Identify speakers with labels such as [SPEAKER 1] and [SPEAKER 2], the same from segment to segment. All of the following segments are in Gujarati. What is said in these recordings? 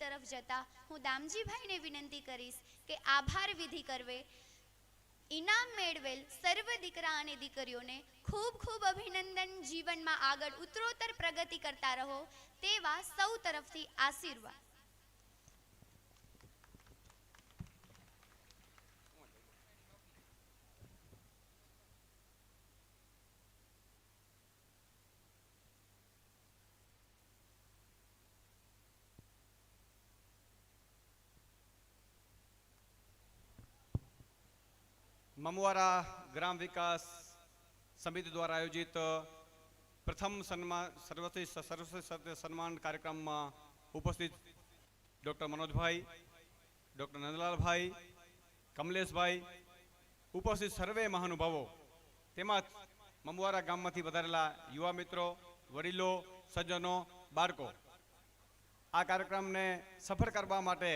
[SPEAKER 1] તરફ જતા હું દામજીભાઈને વિનંતી કરીશ કે આભાર વિધિ કરવે. ઇનામ મેળવેલ સર્વ દીકરા અને દીકરીઓને ખૂબ ખૂબ અભિનંદન. જીવનમાં આગળ ઉત્તરોત્તર પ્રગતિ કરતા રહો તેવા સૌ તરફથી આશીર્વાદ.
[SPEAKER 2] મમવારા ગ્રામ વિકાસ સમિતિ દ્વારા આયોજિત પ્રથમ સન્માન સર્વશ્રી સર્વશ્રી સન્માન કાર્યક્રમમાં ઉપસ્થિત ડૉક્ટર મનોજભાઈ, ડૉક્ટર નંદલાલભાઈ, કમલેશભાઈ ઉપસ્થિત સર્વે મહાનુભાવો. તેમજ મમવારા ગામમાંથી વધારેલા યુવા મિત્રો, વડીલો, સજ્જનો, બાળકો. આ કાર્યક્રમને સફળ કરવા માટે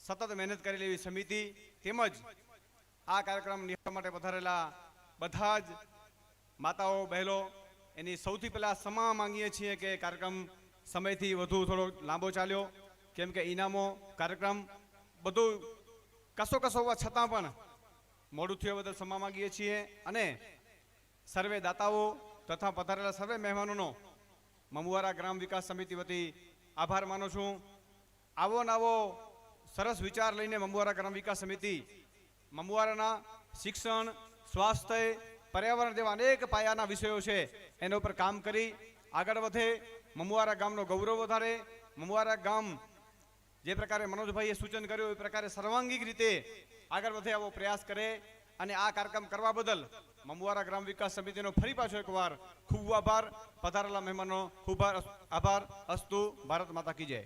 [SPEAKER 2] સતત મહેનત કરેલી એવી સમિતિ તેમજ આ કાર્યક્રમ નિહાળવા માટે પધારેલા બધા જ માતાઓ, બહેનો, એની સૌથી પહેલાં ક્ષમા માંગીએ છીએ કે કાર્યક્રમ સમયથી વધુ થોડો લાંબો ચાલ્યો. કેમ કે ઇનામો કાર્યક્રમ બધું કસો કસો હોવા છતાં પણ મોડું થયું બદલ ક્ષમા માંગીએ છીએ. અને સર્વે દાતાઓ તથા પધારેલા સર્વે મહેમાનોનો મમુવારા ગ્રામ વિકાસ સમિતિ વતી આભાર માનું છું. આવો નવો સરસ વિચાર લઈને મમુવારા ગ્રામ વિકાસ સમિતિ મમુવારાના શિક્ષણ, સ્વાસ્થ્ય, પર્યાવરણ જેવા અનેક પાયાના વિષયો છે. એના ઉપર કામ કરી આગળ વધે. મમુવારા ગામનો ગૌરવ વધારે. મમુવારા ગામ જે પ્રકારે મનોજભાઈએ સૂચન કર્યું, એ પ્રકારે સર્વાંગીક રીતે આગળ વધે આવો પ્રયાસ કરે અને આ કાર્યક્રમ કરવા બદલ મમુવારા ગ્રામ વિકાસ સમિતિનો ફરી પાછો એકવાર ખૂબ આભાર. પધારેલા મહેમાનો, ખૂબ આભાર. અસ્તુ, ભારત માતા કી જય.